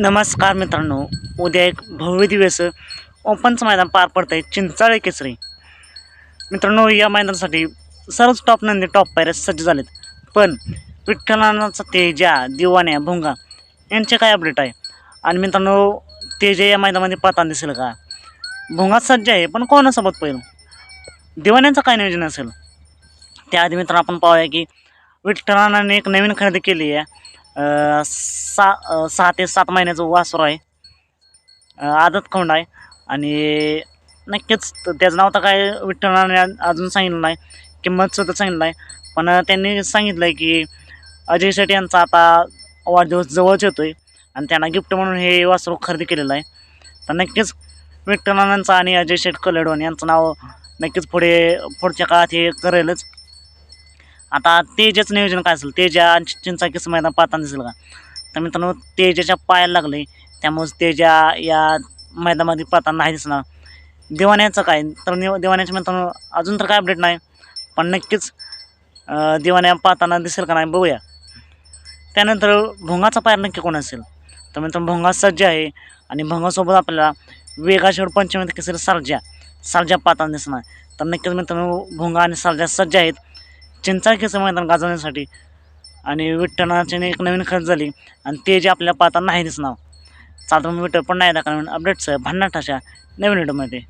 नमस्कार मित्रांनो उद्या एक भव्य दिवस ओपनचं मैदान पार पडतं आहे चिंचाळे केसरी. मित्रांनो या मैदानासाठी सर्वच टॉप नंदी टॉप पायऱ्या सज्ज झालेत. पण विठ्ठलानाचा तेजा दिवाण्या भुंगा यांचे काय अपडेट आहे? आणि मित्रांनो तेजा या मैदानामध्ये पाहताना दिसेल का? भुंगा सज्ज आहे पण कोणासोबत पहिलं दिवाण्यांचं काय नियोजन असेल? त्याआधी मित्रांनो आपण पाहूया की विठ्ठलानाने एक नवीन खरेदी केली आहे. सा सहा ते सात महिन्याचं वासर आहे. आदत खोंड आहे. आणि नक्कीच त्याचं नाव तर काय विठ्ठलाने अजून सांगितलं नाही किंमतसुद्धा सांगितलं नाही. पण त्यांनी सांगितलं आहे की अजय शेट्टी यांचा आता वाढदिवस जवळच येतो आहे आणि त्यांना गिफ्ट म्हणून हे वासरू खरेदी केलेलं आहे. तर नक्कीच विठ्ठलानांचं आणि अजय शेट कलेडोन यांचं नाव नक्कीच पुढे पुढच्या काळात हे करेलच. आता तेजाचं नियोजन काय असेल? तेजा आणि चिंचाकीचं मैदान पाहताना दिसेल का? तर मित्रांनो तेजाच्या पायाला लागले त्यामुळे तेजा या मैदानामध्ये पाहताना नाही दिसणार. दिवाण्याचं काय? तर निव दिवाण्याच्या मित्रांनो अजून तर काय अपडेट नाही. पण नक्कीच दिवाण्या पाहताना दिसेल का नाही बघूया. त्यानंतर भोंगाचा पायर नक्की कोण असेल? तर मित्रांनो भोंगा सज्ज आहे. आणि भोंगासोबत आपल्याला वेगाशेवट पंचमी असेल सर्जा. सालज्या पाहताना दिसणार. तर नक्कीच मित्रांनो भोंगा आणि सर्जा सज्ज आहेत. चिंचाळकीचं मैदान गाजवण्यासाठी. आणि विठ्ठलाची एक नवीन खर्च झाली. आणि ते जे आपल्या पाहताना नाही दिसणार. चालतं मी विठ्ठल पण नाही दाखवणार अपडेट्स भन्नाट नवीन व्हिडिओमध्ये